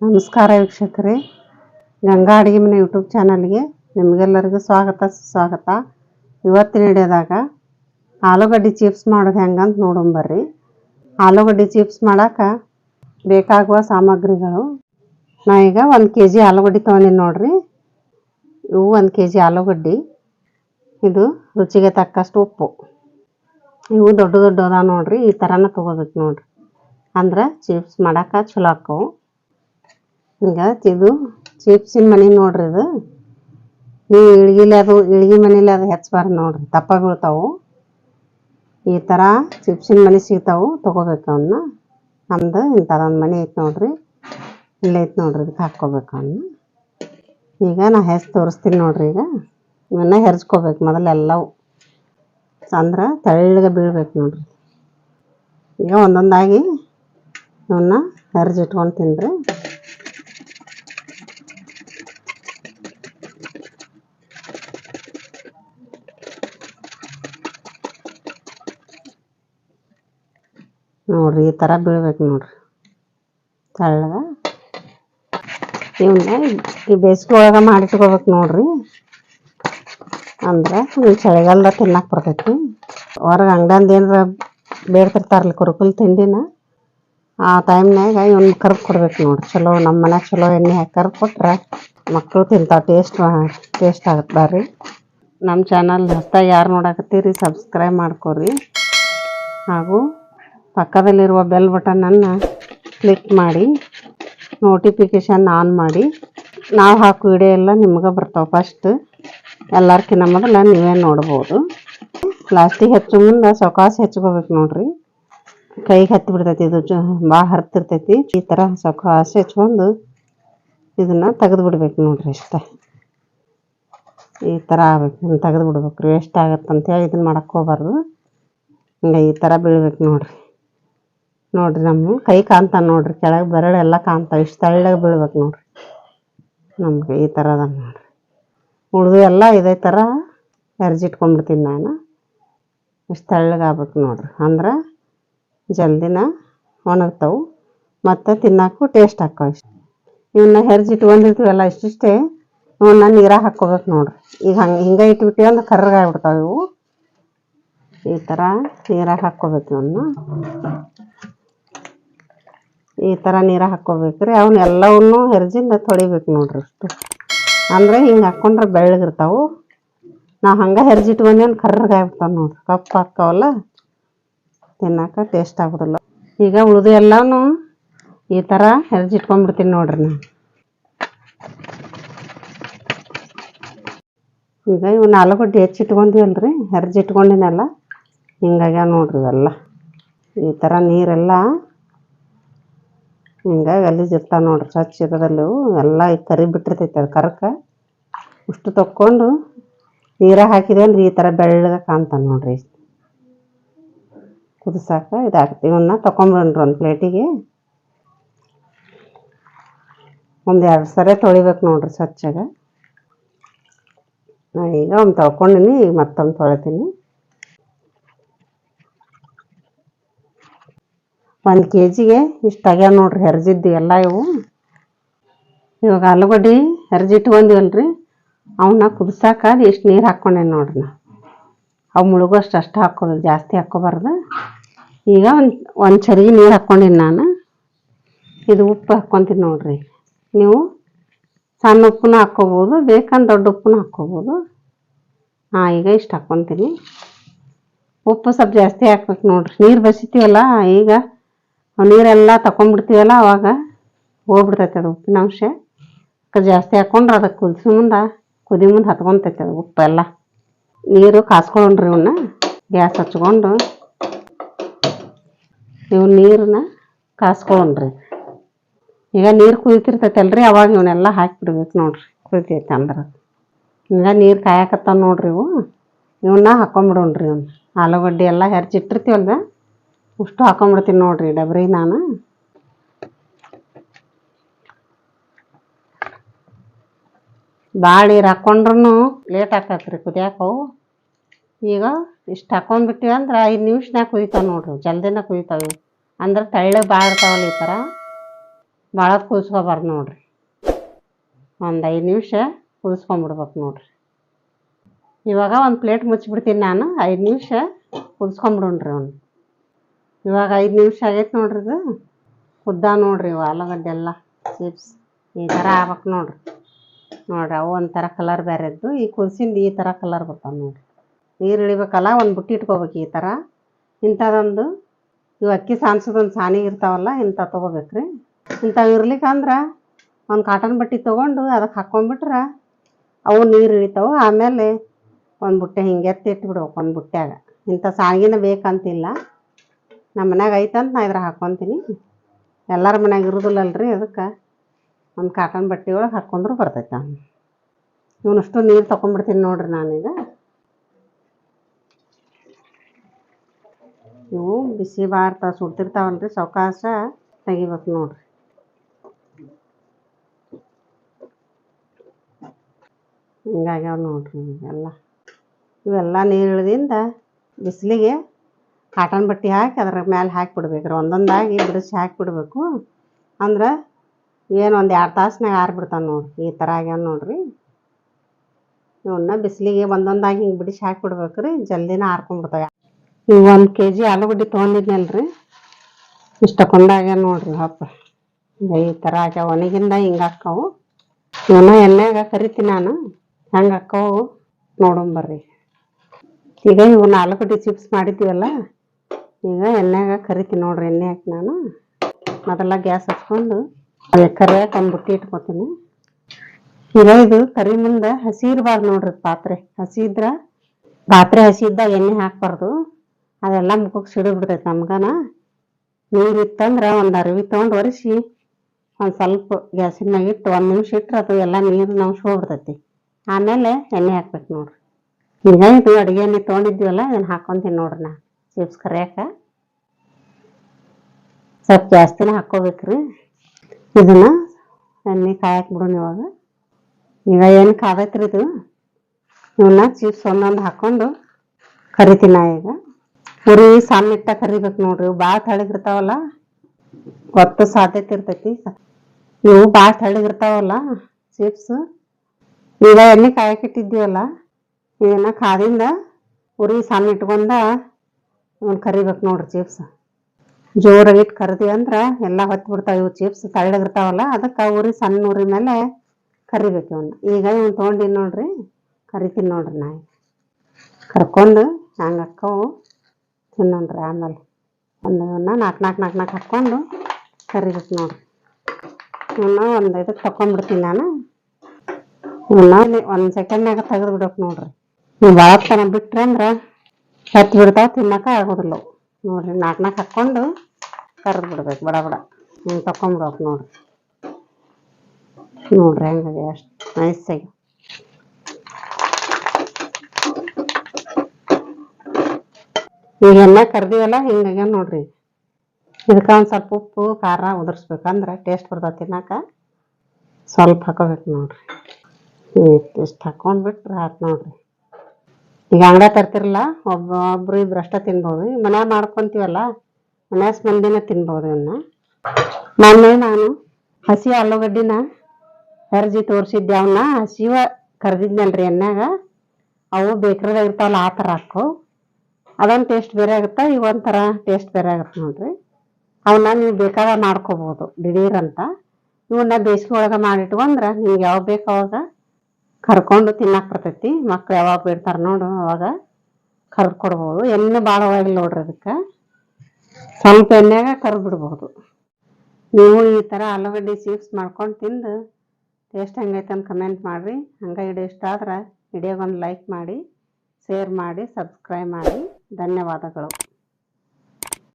ನಮಸ್ಕಾರ ವೀಕ್ಷಕರೇ. ಗಂಗಾ ಅಡುಗೆ ಮನೆ ಯೂಟ್ಯೂಬ್ ಚಾನಲ್ಗೆ ನಿಮಗೆಲ್ಲರಿಗೂ ಸ್ವಾಗತ, ಸುಸ್ವಾಗತ. ಇವತ್ತಿನ ಹಿಡಿಯೋದಾಗ ಆಲೂಗಡ್ಡೆ ಚಿಪ್ಸ್ ಮಾಡೋದು ಹೆಂಗಂತ ನೋಡೋಣ ಆಲೂಗಡ್ಡೆ ಚಿಪ್ಸ್ ಮಾಡೋಕೆ ಬೇಕಾಗುವ ಸಾಮಗ್ರಿಗಳು. ನಾ ಈಗ ಒಂದು ಕೆ ಜಿ ಆಲೂಗಡ್ಡೆ ತೊಗೊಂಡಿನಿ ನೋಡ್ರಿ. ಇವು ಒಂದು ಕೆ ಜಿ ಆಲೂಗಡ್ಡೆ. ಇದು ರುಚಿಗೆ ತಕ್ಕಷ್ಟು ಉಪ್ಪು. ಇವು ದೊಡ್ಡ ದೊಡ್ಡ ಅದಾವ ನೋಡ್ರಿ, ಈ ಥರನ ತೊಗೋಬೇಕು ನೋಡ್ರಿ. ಅಂದ್ರೆ ಚಿಪ್ಸ್ ಮಾಡಕ್ಕೆ ಚಲೋ ಆಕ್ಕವು. ಹಿಂಗ ಇದು ಚಿಪ್ಸಿನ ಮನೆ ನೋಡ್ರಿ ಇದು. ನೀವು ಇಳ್ಗಿಲಿ ಅದು, ಇಳ್ಗಿ ಮನೇಲಿ ಅದು ಹೆಚ್ಚಬಾರ್ದು ನೋಡ್ರಿ. ದಪ್ಪ ಬೀಳ್ತಾವು ಈ ಥರ ಚಿಪ್ಸಿನ ಮನೆ ಸಿಗ್ತಾವು, ತೊಗೋಬೇಕು ಅವನ್ನ ನಮ್ದು ಇಂಥದೊಂದು ಮನೆ ಐತೆ ನೋಡ್ರಿ. ಇಲ್ಲೇ ಐತೆ ನೋಡ್ರಿ ಇದಕ್ಕೆ ಹಾಕ್ಕೋಬೇಕು ಅವನ್ನ ಈಗ ನಾ ಹೆಚ್ ತೋರಿಸ್ತೀನಿ ನೋಡ್ರಿ ಈಗ. ಇವನ್ನ ಹೆರ್ಚ್ಕೋಬೇಕು ಮೊದಲು ಎಲ್ಲವು. ಅಂದ್ರೆ ತಳ್ಳಗೆ ಬೀಳ್ಬೇಕು ನೋಡ್ರಿ. ಈಗ ಒಂದೊಂದಾಗಿ ಇವನ್ನ ಹೆರ್ಜಿಟ್ಕೊಂಡು ರೀ ನೋಡ್ರಿ ಈ ಥರ ಬೀಳ್ಬೇಕು ನೋಡ್ರಿ. ತೆಳ್ಳಗ. ಇವನ್ನ ಈ ಬೇಸಿಗೆ ಒಳಗೆ ಮಾಡಿಟ್ಕೋಬೇಕು ನೋಡ್ರಿ. ಅಂದ್ರೆ ಈ ಚಳಿಗಾಲದಾಗ ತಿನ್ನಕ್ಕೆ ಬರ್ತೈತಿ. ಹೊರಗೆ ಅಂಗಡಿಯಿಂದ ಏನಾರ ಬೇಡ್ತಿರ್ತಾರಲ್ಲ ಕುರುಕುಲ್ ತಿಂಡಿನ, ಆ ಟೈಮ್ನಾಗ ಇವ್ನ ಕರ್ದು ಕೊಡ್ಬೇಕು ನೋಡ್ರಿ. ಚಲೋ ನಮ್ಮ ಮನ್ಯಾಗ ಚಲೋ ಎಣ್ಣೆ ಹಾಕಿ ಕೊಟ್ರೆ ಮಕ್ಕಳು ತಿಂತಾವೆ ಟೇಸ್ಟ್ ಟೇಸ್ಟ್ ಆಗತ್ತೆ ರೀ ನಮ್ಮ ಚಾನಲ್ ಹೊಸ್ದಾಗಿ ಯಾರು ನೋಡಕತ್ತೀರಿ ಸಬ್ಸ್ಕ್ರೈಬ್ ಮಾಡ್ಕೊರಿ. ಹಾಗೂ ಪಕ್ಕದಲ್ಲಿರುವ ಬೆಲ್ ಬಟನನ್ನು ಕ್ಲಿಕ್ ಮಾಡಿ ನೋಟಿಫಿಕೇಶನ್ ಆನ್ ಮಾಡಿ. ನಾವು ಹಾಕೋ ವಿಡಿಯೋ ಎಲ್ಲ ನಿಮ್ಗೆ ಬರ್ತಾವೆ ಫಸ್ಟ್ ಎಲ್ಲರ್ಕಿನ್ನ ಮೊದಲು ನೀವೇ ನೋಡ್ಬೋದು. ಪ್ಲಾಸ್ಟಿಕ್ ಹೆಚ್ಚು ಮುಂದೆ ಸೊಕಾಸು ಹೆಚ್ಕೋಬೇಕು ನೋಡ್ರಿ. ಕೈಗೆ ಹತ್ತಿ ಬಿಡ್ತೈತಿ, ಇದು ಜ ಭಾಳ ಹರ್ತಿರ್ತೈತಿ. ಈ ಥರ ಸೊಕಾಸು ಹೆಚ್ಕೊಂಡು ಇದನ್ನು ತೆಗೆದು ಬಿಡ್ಬೇಕು ನೋಡ್ರಿ ಅಷ್ಟೇ. ಈ ಥರ ಆಗ್ಬೇಕು ತೆಗೆದು ಬಿಡ್ಬೇಕು ರೀ ವೇಸ್ಟ್ ಅಂತೇಳಿ ಇದನ್ನ ಮಾಡಕ್ಕೆ ಹೋಗ್ಬಾರ್ದು. ಹಿಂಗೆ ಈ ಥರ ಬೀಳ್ಬೇಕು ನೋಡ್ರಿ. ನೋಡ್ರಿ ನಮ್ಮ ಕೈ ಕಾಂತ ನೋಡ್ರಿ, ಕೆಳಗೆ ಬೆರಳೆಲ್ಲ ಕಾಣ್ತಾವೆ ಇಷ್ಟು ತೆಳ್ಳಗೆ ಬೀಳ್ಬೇಕು ನೋಡ್ರಿ. ನಮ್ಗೆ ಈ ಥರ ಅದ ನೋಡ್ರಿ. ಉಳಿದು ಎಲ್ಲ ಇದೇ ಥರ ಎರ್ಜಿಟ್ಕೊಂಡ್ಬಿಡ್ತೀನಿ ನಾನು. ಇಷ್ಟು ತೆಳ್ಳಗೆ ಆಗ್ಬೇಕು ನೋಡ್ರಿ. ಅಂದ್ರೆ ಜಲ್ದಿನ ಒಣಗ್ತಾವೆ. ಮತ್ತು ತಿನ್ನೋಕ್ಕೂ ಟೇಸ್ಟ್ ಹಾಕೋ ಇಷ್ಟು. ಇವನ್ನ ಹೆರ್ಜಿಟ್ಕೊಂಡಿರ್ತೀವಲ್ಲ ಇಷ್ಟಿಷ್ಟೇ ಇವನ್ನ ನೀರಾಗ ಹಾಕ್ಕೋಬೇಕು ನೋಡ್ರಿ. ಈಗ ಹಂಗೆ, ಹಿಂಗೆ ಇಟ್ಬಿಟ್ಟಿವಿ ಅಂದ್ರೆ ಕರ್ರಗಾಗ್ಬಿಡ್ತಾವೆ ಇವು. ಈ ಥರ ನೀರಾಗ ಹಾಕ್ಕೋಬೇಕು ಇವನ್ನ ಈ ಥರ ನೀರು ಹಾಕ್ಕೋಬೇಕು ರೀ ಅವನ್ನ ಎಲ್ಲವನ್ನೂ ಹೆರ್ಜಿಂದ ತೊಳಿಬೇಕು ನೋಡ್ರಿ ಅಷ್ಟು. ಅಂದ್ರೆ ಹಿಂಗೆ ಹಾಕ್ಕೊಂಡ್ರೆ ಬೆಳ್ಳಗಿರ್ತಾವು. ನಾವು ಹಂಗೆ ಹೆರ್ಜಿಟ್ಕೊಂಡೇನು ಕರ್ರಗಾಗ್ಬಿಡ್ತಾವೆ ನೋಡ್ರಿ. ಕಪ್ಪು ಹಾಕ್ತಾವಲ್ಲ, ತಿನ್ನಾಕ ಟೇಸ್ಟ್ ಆಗೋದಿಲ್ಲ. ಈಗ ಉಳಿದು ಎಲ್ಲನೂ ಈ ಥರ ಹೆರ್ಜಿಟ್ಕೊಂಡ್ಬಿಡ್ತೀನಿ ನೋಡ್ರಿ ನಾನು. ಈಗ ಇವು ಇವನ್ನ ಹೆಚ್ಚಿಟ್ಕೊಂಡಿವಲ್ಲ ರೀ ಹೆರ್ಜಿಟ್ಕೊಂಡಿನಲ್ಲ ಹಿಂಗಾಗ್ಯಾವ ನೋಡ್ರಿ ಇವೆಲ್ಲ. ಈ ಥರ ನೀರೆಲ್ಲ ಹಿಂಗೆ ಗಲೀಜು ಇರ್ತಾವೆ ನೋಡ್ರಿ, ಸ್ವಚ್ಛ ಇರೋದಲ್ಲಿ ಎಲ್ಲ ಕರಿ ಬಿಟ್ಟಿರ್ತೈತೆ ಅದು ಕರಕ. ಉಷ್ಟು ತಕ್ಕೊಂಡು ನೀರಾಗ ಹಾಕಿದೆ ಅಂದ್ರೆ ಈ ಥರ ಬೆಳ್ಳಗೆ ಕಾಣ್ತಾನೆ ನೋಡ್ರಿ ಕುದಿಸಾಕ ಇದಾಗುತ್ತೆ ಇವನ್ನ ತಗೊಂಬಿಡ್ರಿ ಒಂದು ಪ್ಲೇಟಿಗೆ. ಒಂದು ಎರಡು ಸರಿ ತೊಳಿಬೇಕು ನೋಡ್ರಿ ಸ್ವಚ್ಛಗೆ. ನಾ ಈಗ ಒಂದು ತೊಳ್ಕೊಂಡಿನಿ, ಈಗ ಮತ್ತೊಂದು ತೊಳಿತೀನಿ. ಒಂದು ಕೆ ಜಿಗೆ ಇಷ್ಟು ಆಗ್ಯಾವ ನೋಡ್ರಿ ಹೆರ್ಜಿದ್ದು ಎಲ್ಲ ಇವು. ಇವಾಗ ಆಲೂಗಡ್ಡೆ ಹೆರ್ಜಿಟ್ಕೊಂದಿವಲ್ರಿ ಅವನ್ನ ಕುದಿಸಾಕ ಎಷ್ಟು ನೀರು ಹಾಕ್ಕೊಂಡೇನೆ ನೋಡ್ರಿ ನಾ ಅವು ಮುಳುಗೋಷ್ಟು ಅಷ್ಟು ಹಾಕ್ಕೋಬೇಕು ಜಾಸ್ತಿ ಹಾಕ್ಕೋಬಾರ್ದು ಈಗ ಒಂದು ಒಂದು ಚರಿಗೆ ನೀರು ಹಾಕ್ಕೊಂಡಿನಿ ನಾನು. ಇದು ಉಪ್ಪು ಹಾಕ್ಕೊತೀನಿ ನೋಡ್ರಿ. ನೀವು ಸಣ್ಣ ಉಪ್ಪನ್ನ ಹಾಕ್ಕೋಬೋದು ಬೇಕಂದ್ರೆ ದೊಡ್ಡ ಉಪ್ಪನ್ನ ಹಾಕ್ಕೋಬೋದು ಹಾಂ, ಈಗ ಇಷ್ಟು ಹಾಕ್ಕೊತೀನಿ ಉಪ್ಪು ಸ್ವಲ್ಪ ಜಾಸ್ತಿ ಹಾಕ್ಬೇಕು ನೋಡ್ರಿ. ನೀರು ಬಸಿತೀವಲ್ಲ, ಈಗ ನೀರೆಲ್ಲ ತಗೊಂಡ್ಬಿಡ್ತೀವಲ್ಲ ಅವಾಗ? ಹೋಗ್ಬಿಡ್ತೈತೆ ಅದು ಉಪ್ಪಿನಾಂಶ ಜಾಸ್ತಿ ಹಾಕ್ಕೊಂಡ್ರೆ ಅದಕ್ಕೆ ಕುದಿಸಿ ಮುಂದೆ, ಕುದಿ ಮುಂದೆ ಹತ್ಕೊಂತೈತೆ ಅದು ಉಪ್ಪೆಲ್ಲ ನೀರು ಕಾಸ್ಕೊಂಡ್ರಿ ಇವನ್ನ ಗ್ಯಾಸ್ ಹಚ್ಕೊಂಡು. ಇವು ನೀರನ್ನ ಕಾಸ್ಕೊಂಡ್ರಿ. ಈಗ ನೀರು ಕುದಿತಿರ್ತೈತಲ್ರಿ ಅವಾಗ ಇವನ್ನೆಲ್ಲ ಹಾಕಿಬಿಡ್ಬೇಕು ನೋಡ್ರಿ, ಕುದಿತೈತೆ ಅಂದ್ರೆ. ಈಗ ನೀರು ಕಾಯಕತ್ತಾವ ನೋಡ್ರಿ ಇವು. ಇವನ್ನ ಹಾಕೊಂಬಿಡೋಣ್ರಿ ಇವ್ನ. ಆಲೂಗಡ್ಡೆ ಎಲ್ಲ ಹೆರ್ಚಿಟ್ಟಿರ್ತೀವಲ್ವ ಉಷ್ಟು ಹಾಕೊಂಡ್ಬಿಡ್ತೀನಿ ನೋಡ್ರಿ ಡಬ್ರಿ ನಾನು. ಭಾಳ ನೀರು ಹಾಕ್ಕೊಂಡ್ರು ಲೇಟ್ ಆಕತ್ರಿ ಕುದಿಯಾಕವು ಈಗ ಇಷ್ಟು ಹಾಕೊಂಡ್ಬಿಟ್ಟಿವಿ ಅಂದ್ರೆ ಐದು ನಿಮಿಷನಾಗ ಕುದಿತಾವೆ ನೋಡ್ರಿ, ಜಲ್ದಿನ ಕುದಿತಾವೆ ಅಂದ್ರೆ ತೆಳ್ಳಗೆ ಭಾಳ ಇರ್ತಾವಲ್ಲ ಈ ಥರ ಭಾಳ ಕುದಿಸ್ಕೊಬಾರ್ದು ನೋಡ್ರಿ. ಒಂದು ಐದು ನಿಮಿಷ ಕುದಿಸ್ಕೊಂಬಿಡ್ಬೇಕು ನೋಡ್ರಿ. ಇವಾಗ ಒಂದು ಪ್ಲೇಟ್ ಮುಚ್ಚಿಬಿಡ್ತೀನಿ ನಾನು, ಐದು ನಿಮಿಷ ಕುದಿಸ್ಕೊಂಬಿಡೋಣ್ರಿ ಅವ್ನು. ಇವಾಗ ಐದು ನಿಮಿಷ ಆಗೈತೆ ನೋಡ್ರಿ ಇದು. ಉದ್ದ ನೋಡ್ರಿ ಇವು ಆಲೂಗಡ್ಡೆ ಎಲ್ಲ ಚಿಪ್ಸ್ ಈ ಥರ ಆಗ್ಬೇಕು ನೋಡ್ರಿ. ನೋಡ್ರಿ ಅವು ಒಂಥರ ಕಲರ್ ಬೇರೆ ಇದ್ದು, ಈ ಕುದಿಸಿಂದು ಈ ಥರ ಕಲರ್ ಬರ್ತಾವೆ ನೋಡ್ರಿ. ನೀರು ಇಳಿಬೇಕಲ್ಲ, ಒಂದು ಬುಟ್ಟಿ ಇಟ್ಕೋಬೇಕು ಈ ಥರ ಇಂಥದೊಂದು, ಇವು ಅಕ್ಕಿ ಸಾನ್ಸೋದೊಂದು ಸಾನಿ ಇರ್ತಾವಲ್ಲ, ಇಂಥ ತೊಗೋಬೇಕ್ರಿ. ಇಂಥವು ಇರ್ಲಿಕ್ಕಂದ್ರೆ ಒಂದು ಕಾಟನ್ ಬಟ್ಟೆ ತೊಗೊಂಡು ಅದಕ್ಕೆ ಹಾಕ್ಕೊಂಡ್ಬಿಟ್ರೆ ಅವು ನೀರು ಇಳಿತಾವೆ. ಆಮೇಲೆ ಒಂದು ಬುಟ್ಟೆ ಹಿಂಗೆ ಎತ್ತಿ ಇಟ್ಬಿಡ್ಬೇಕು ಒಂದು ಬುಟ್ಟ್ಯಾಗ. ಇಂಥ ಸಾಣಿಗೆನ ಬೇಕಂತಿಲ್ಲ. ನಮ್ಮ ಮನ್ಯಾಗ ಐತಂತ ನಾ ಇದ್ರಾಗ ಹಾಕ್ಕೊತೀನಿ ಎಲ್ಲರ ಮನ್ಯಾಗ ಇರೋದಿಲ್ಲಲ್ರಿ ಅದಕ್ಕೆ ಒಂದು ಕಾಟನ್ ಬಟ್ಟೆ ಒಳಗೆ ಹಾಕ್ಕೊಂಡ್ರು ಬರ್ತೈತೆ. ಇವನಷ್ಟು ನೀರು ತೊಗೊಂಡ್ಬಿಡ್ತೀನಿ ನೋಡ್ರಿ ನಾನೀಗ. ಇವು ಬಿಸಿ ಬಾರ್ತ ಸುಡ್ತಿರ್ತಾವಲ್ರಿ ಸಾವಕಾಶ ತೆಗಿಬೇಕು ನೋಡ್ರಿ. ಹಿಂಗಾಗ್ಯಾವ ನೋಡ್ರಿ ಇವೆಲ್ಲ. ಇವೆಲ್ಲ ನೀರು ಇಳ್ದಿಂದ ಬಿಸಿಲಿಗೆ ಕಾಟನ್ ಬಟ್ಟೆ ಹಾಕಿ ಅದ್ರ ಮ್ಯಾಲೆ ಹಾಕಿಬಿಡ್ಬೇಕ್ರಿ ಒಂದೊಂದಾಗಿ ಬಿಡಿಸಿ ಹಾಕಿಬಿಡ್ಬೇಕು. ಅಂದ್ರೆ ಏನು ಒಂದು ಎರಡು ತಾಸ್ನಾಗ ಆರಿಬಿಡ್ತಾವೆ ನೋಡ್ರಿ ಈ ಥರ ಆಗ್ಯಾವ ನೋಡ್ರಿ. ಇವನ್ನ ಬಿಸಿಲಿಗೆ ಒಂದೊಂದಾಗಿ ಹಿಂಗೆ ಬಿಡಿಸಿ ಹಾಕಿಬಿಡ್ಬೇಕು ರೀ. ಜಲ್ದಿನ ಆರ್ಕೊಂಡ್ಬಿಡ್ತಾವೆ ನೀವು ಒಂದು ಕೆ ಜಿ ಆಲೂಗಡ್ಡೆ ತೊಗೊಂಡಿದ್ನಲ್ರಿ. ಇಷ್ಟಕ್ಕೊಂದಾಗ್ಯಾವ ನೋಡ್ರಿ ಹಪ್ಪ. ಈ ಥರ ಆಗ್ಯಾವ. ಒಣಗಿಂದ ಹಿಂಗೆ ಹಾಕವು. ಇವನ್ನ ಎಣ್ಣೆಗೆ ಕರಿತೀನಿ ನಾನು. ಹೆಂಗೆ ಹಾಕವು ನೋಡೋಣ ಈಗ ಇವನ್ನ ಆಲೂಗಡ್ಡೆ ಚಿಪ್ಸ್ ಮಾಡಿದ್ದೀವಲ್ಲ ಈಗ ಎಣ್ಣೆಗ ಕರಿತೀನಿ ನೋಡ್ರಿ ಎಣ್ಣೆ ಹಾಕಿ ನಾನು. ಮೊದಲ ಗ್ಯಾಸ್ ಹಚ್ಕೊಂಡು ಕರಿಯಕ್ಕೆ ಒಂದು ಬುಟ್ಟಿ ಇಟ್ಕೊತೀನಿ. ಈಗ ಇದು ಕರಿ ಮುಂದೆ ಹಸಿ ಇರಬಾರ್ದು ನೋಡ್ರಿ ಪಾತ್ರೆ. ಹಸಿ ಇದ್ರ ಪಾತ್ರೆ ಹಸಿ ಇದ್ದಾಗ ಎಣ್ಣೆ ಹಾಕ್ಬಾರ್ದು. ಅದೆಲ್ಲ ಮುಖಕ್ಕೆ ಸಿಡಿದು ಬಿಡ್ತೈತೆ ನಮ್ಗನ. ನೀರು ಇತ್ತಂದ್ರೆ ಒಂದು ಅರಿವಿ ತೊಗೊಂಡು ಒರೆಸಿ ಒಂದು ಸ್ವಲ್ಪ ಗ್ಯಾಸಿನ ಮ್ಯಾಗ ಇಟ್ಟು ಒಂದು ನಿಮಿಷ ಇಟ್ರೆ ಅದು ಎಲ್ಲ ನೀರು ಅಂಶ ಹೋಗ್ಬಿಡ್ತೈತಿ ಆಮೇಲೆ ಎಣ್ಣೆ ಹಾಕ್ಬೇಕು ನೋಡ್ರಿ. ಈಗ ಇದು ಅಡುಗೆ ಎಣ್ಣೆ ತೊಗೊಂಡಿದ್ವಲ್ಲ ಇದನ್ನ ಹಾಕ್ಕೊಂತೀನಿ ನೋಡ್ರಿ ನಾ. ಚಿಪ್ಸ್ ಕರಿಯಾಕ ಸ್ವಲ್ಪ ಜಾಸ್ತಿನೇ ಹಾಕ್ಕೋಬೇಕ್ರಿ ಇದನ್ನ ಎಣ್ಣೆ ಕಾಯಕ್ಕೆ ಬಿಡೋಣ ಇವಾಗ. ಈಗ ಏನು ಕಾದೈತ್ರಿ ಇದು? ಇವನ್ನ ಚಿಪ್ಸ್ ಒಂದೊಂದು ಹಾಕ್ಕೊಂಡು ಕರಿತೀನಿ ಈಗ. ಉರಿ ಸಣ್ಣ ಇಟ್ಟ ಕರಿಬೇಕು ನೋಡ್ರಿ. ಭಾಳ ತಳಗಿರ್ತಾವಲ್ಲ ಗೊತ್ತು ಸಾಧ್ಯತೆ ಇರ್ತೈತಿ. ಇವು ಭಾಳ ತಳಗಿರ್ತಾವಲ್ಲ ಚಿಪ್ಸ್ ಈಗ ಎಣ್ಣೆ ಕಾಯಕ್ಕಿಟ್ಟಿದ್ದೀವಲ್ಲ ಇದನ್ನ ಕಾದಿಂದ ಉರಿ ಸಣ್ಣ ಇಟ್ಕೊಂಡ ಇವನ್ ಕರಿಬೇಕು ನೋಡ್ರಿ ಚಿಪ್ಸ್ ಜೋರಾಗಿ ಇಟ್ಟು ಅಂದ್ರೆ ಎಲ್ಲ ಹೊತ್ತು ಬಿಡ್ತಾವೆ ಇವು ಚಿಪ್ಸ್ ತಳ್ಳಗಿರ್ತಾವಲ್ಲ ಅದಕ್ಕೆ ಉರಿ ಸಣ್ಣ ಉರಿ ಮೇಲೆ ಕರಿಬೇಕು ಇವನ್ನ ಈಗ ಇವ್ನು ತೊಗೊಂಡಿನಿ ನೋಡ್ರಿ, ಕರಿತೀನಿ ನೋಡ್ರಿ ನಾ ಕರ್ಕೊಂಡು ಹಂಗೆ ಅಕ್ಕವು ತಿನ್ನೋಣ್ರಿ ಆಮೇಲೆ. ಒಂದು ಇವನ್ನ ನಾಲ್ಕು ನಾಲ್ಕು ನಾಲ್ಕು ನಾಲ್ಕು ಹಾಕ್ಕೊಂಡು ಕರಿಬೇಕು ನೋಡ್ರಿ. ಇವನ್ನ ಒಂದು ಇದಕ್ಕೆ ತಕೊಂಡ್ಬಿಡ್ತೀನಿ ನಾನು. ಇವನ್ನ ಒಂದು ಸೆಕೆಂಡ್ನಾಗ ತೆಗೆದು ಬಿಡ್ಬೇಕು ನೋಡ್ರಿ. ನೀವು ಭಾಳ ತನ ಬಿಟ್ರೆ ಅಂದ್ರೆ ಹತ್ತು ಬಿಡ್ತಾವ ತಿನ್ನಕ ಆಗೋದಿಲ್ಲ. ನೋಡ್ರಿ ನಾಲ್ಕು ನಾಲ್ಕು ಹಾಕ್ಕೊಂಡು ಕರ್ದು ಬಿಡ್ಬೇಕು, ಬಡ ಬಡ. ಹಿಂಗೆ ತಕೊಂಡ್ಬಿಡ್ಬೇಕು ನೋಡ್ರಿ. ನೋಡ್ರಿ ಹಂಗಾಗಿ ಅಷ್ಟು ನೈಸಾಗಿ ಈಗ ಎಲ್ಲ ಕರ್ದೀವಲ್ಲ, ಹಿಂಗಾಗ ನೋಡ್ರಿ. ಇದಕ್ಕೆ ಒಂದು ಸ್ವಲ್ಪ ಉಪ್ಪು, ಖಾರ ಉದುರಿಸ್ಬೇಕಂದ್ರೆ ಟೇಸ್ಟ್ ಬರ್ತದೆ ತಿನ್ನಕ ಸ್ವಲ್ಪ ಹಾಕೋಬೇಕು ನೋಡ್ರಿ. ಇಷ್ಟು ಹಾಕೊಂಡ್ಬಿಟ್ರೆ ಆಯ್ತು ನೋಡ್ರಿ. ಈಗ ಅಂಗಡ ತರ್ತಿರಲ್ಲ, ಒಬ್ಬ ಒಬ್ರು ಇಬ್ರು ಅಷ್ಟೇ ತಿನ್ಬೋದು. ಮನ್ಯಾಗ ಮಾಡ್ಕೊಂತೀವಲ್ಲ ಮನ್ಯಾಗ ಮಂದಿನ ತಿನ್ಬೋದು ಇವನ್ನ ಮೊನ್ನೆ ನಾನು ಹಸಿ ಆಲೂಗಡ್ಡಿನ ಹೆರ್ಜಿ ತೋರಿಸಿದ್ದೆ ಅವನ್ನ ಹಸಿವ ಕರೆದಿದ್ನಲ್ರಿ ಎಣ್ಣೆಗ. ಅವು ಬೇಕ್ರದಾಗ ಇರ್ತಾವಲ್ಲ, ಆ ಥರ ಹಾಕು. ಅದೊಂದು ಟೇಸ್ಟ್ ಬೇರೆ ಆಗುತ್ತೆ? ಈಗ ಒಂಥರ ಟೇಸ್ಟ್ ಬೇರೆ ಆಗುತ್ತೆ ನೋಡ್ರಿ. ಅವನ್ನ ನೀವು ಬೇಕಾದ ಮಾಡ್ಕೋಬೋದು ದಿಢೀರಂತ ಇವನ್ನ ಬೇಸಿಗೆ ಒಳಗೆ ಮಾಡಿಟ್ಕೊಂಡ್ರೆ ನಿಮ್ಗೆ ಯಾವಾಗ ಬೇಕು ಅವಾಗ ಕರ್ಕೊಂಡು ತಿನ್ನಕ್ಕೆ ಬರ್ತೈತಿ. ಮಕ್ಳು ಯಾವಾಗ ಬಿಡ್ತಾರೆ ನೋಡು ಅವಾಗ ಕರ್ದು ಕೊಡ್ಬೋದು ಎಣ್ಣೆ ಭಾಳ ಹೋಗಿಲ್ಲ ನೋಡ್ರಿ ಅದಕ್ಕೆ. ಸ್ವಲ್ಪ ಎಣ್ಣೆಗೆ ಕರ್ದು ಬಿಡ್ಬೋದು ನೀವು ಈ ಥರ ಆಲೂಗಡ್ಡೆ ಚಿಪ್ಸ್ ಮಾಡ್ಕೊಂಡು ತಿಂದು ಟೇಸ್ಟ್ ಹೆಂಗೈತೆ ಅಂತ ಕಮೆಂಟ್ ಮಾಡಿರಿ. ಹಂಗೆ ವಿಡಿಯೋ ಇಷ್ಟ ಆದ್ರೆ ವಿಡಿಯೋಗೊಂದು ಲೈಕ್ ಮಾಡಿ ಶೇರ್ ಮಾಡಿ ಸಬ್ಸ್ಕ್ರೈಬ್ ಮಾಡಿ. ಧನ್ಯವಾದಗಳು.